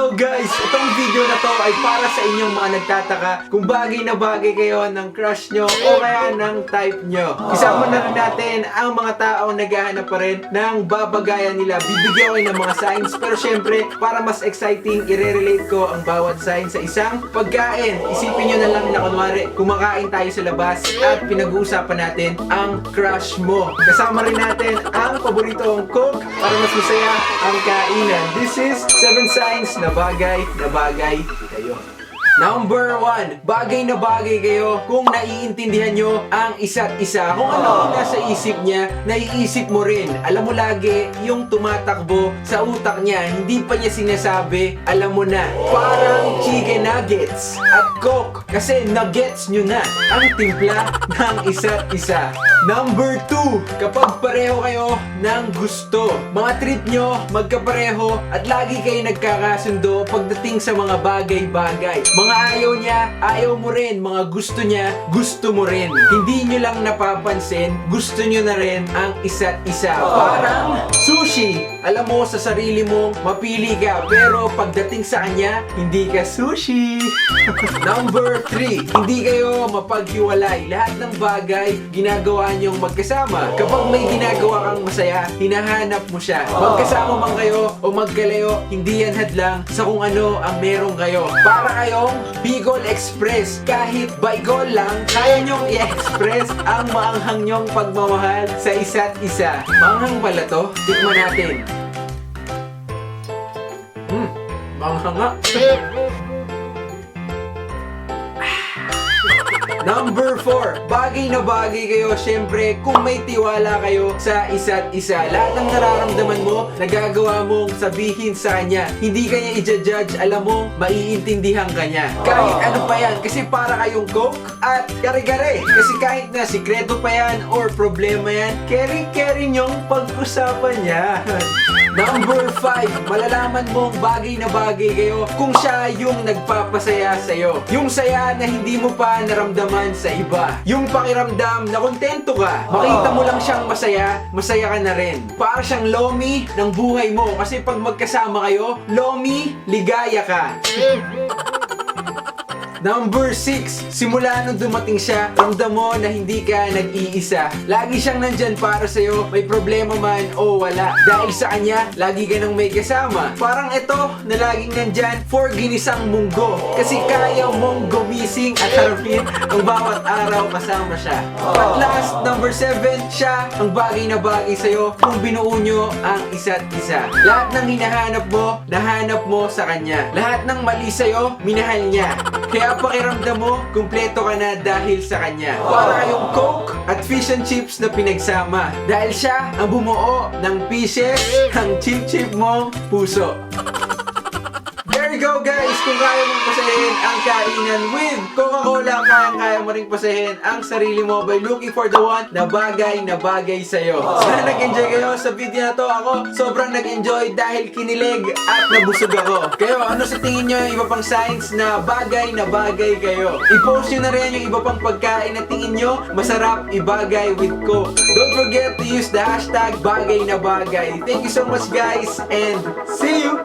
Hello guys! Itong video na to ay para sa inyong mga nagtataka kung bagay na bagay kayo ng crush nyo o kaya ng type nyo. Isama na rin natin ang mga taong naghahanap pa rin ng babagayan nila. Bibigyan ko ng mga signs pero syempre para mas exciting, i-relate ko ang bawat sign sa isang pagkain. Isipin nyo na lang na kunwari kumakain tayo sa labas at pinag-uusapan natin ang crush mo. Kasama rin natin ang paboritong cook para mas masaya ang kainan. This is 7 signs na bagay na bagay kayo. Number one, bagay na bagay kayo kung naiintindihan nyo ang isa't isa. Kung ano ang nasa isip niya, naiisip mo rin. Alam mo lagi, yung tumatakbo sa utak niya, hindi pa niya sinasabi, alam mo na. Parang chicken nuggets at coke. Kasi nuggets nyo na ang timpla ng isa't isa. Number 2, kapag pareho kayo ng gusto. Mga trip nyo, magkapareho at lagi kayo nagkakasundo pagdating sa mga bagay-bagay. Mga ayaw niya, ayaw mo rin. Mga gusto niya, gusto mo rin. Hindi nyo lang napapansin, gusto nyo na rin ang isa't isa. Parang sushi. Alam mo sa sarili mong mapili ka, pero pagdating sa kanya, hindi ka sushi. Number 3, hindi kayo mapaghiwalay. Lahat ng bagay, ginagawa niyong magkasama. Kapag may ginagawa kang masaya, hinahanap mo siya. Magkasama man kayo o magkalayo, hindi yan hadlang sa kung ano ang meron kayo. Para kayong Bicol Express. Kahit Baygol lang, kaya niyong i-express ang maanghang niyong pagmamahal sa isa't isa. Maanghang pala to, tikman natin. Hmm, maanghang nga. Number 4, bagay na bagay kayo syempre kung may tiwala kayo sa isa't isa. Lahat ng nararamdaman mo, nagagawa mong sabihin sa kanya. Hindi kanya i-judge, alam mo, maiintindihan kanya. Kahit ano pa yan, kasi para kayong coke at kare-kare. Kasi kahit na sikreto pa yan or problema yan, carry-carry nyong pag-usapan yan. Number 5, malalaman mong bagay na bagay kayo kung siya yung nagpapasaya sa'yo. Yung saya na hindi mo pa naramdaman sa iba. Yung pakiramdam na kontento ka. Makita mo lang siyang masaya, masaya ka na rin. Para siyang lomi ng buhay mo. Kasi pag magkasama kayo, lomi, ligaya ka. Number 6, simula nung dumating siya, ramdam mo na hindi ka nag-iisa. Lagi siyang nandyan para sa'yo, may problema man o wala. Dahil sa kanya, lagi ka nang may kasama. Parang ito na laging nandyan for ginisang munggo. Kasi kaya mong gumising at harapin ang bawat araw kasama siya. At last, number 7, siya ang bagay na bagay sa'yo kung binuo nyo ang isa't isa. Lahat ng hinahanap mo, nahanap mo sa kanya. Lahat ng mali sa'yo, minahal niya. Kaya pakiramdam mo, kumpleto ka na dahil sa kanya. Para kayong Coke at fish and chips na pinagsama. Dahil siya ang bumuo ng pieces ng chip-chip mong puso. There you go guys! Kung kaya mong pasahin ang kainan with Coca-Cola, kaya-kaya mo rin pasahin ang sarili mo by looking for the one na bagay na bagay sa'yo. Sana nag-enjoy kayo sa video na to. Ako, sobrang nag-enjoy dahil kinilig at nabusog ako. Kayo, ano sa tingin nyo yung iba pang signs na bagay na bagay kayo? I-post nyo na rin yung iba pang pagkain na tingin nyo masarap ibagay with Coke. Don't forget to use the hashtag bagay na bagay. Thank you so much guys and see you!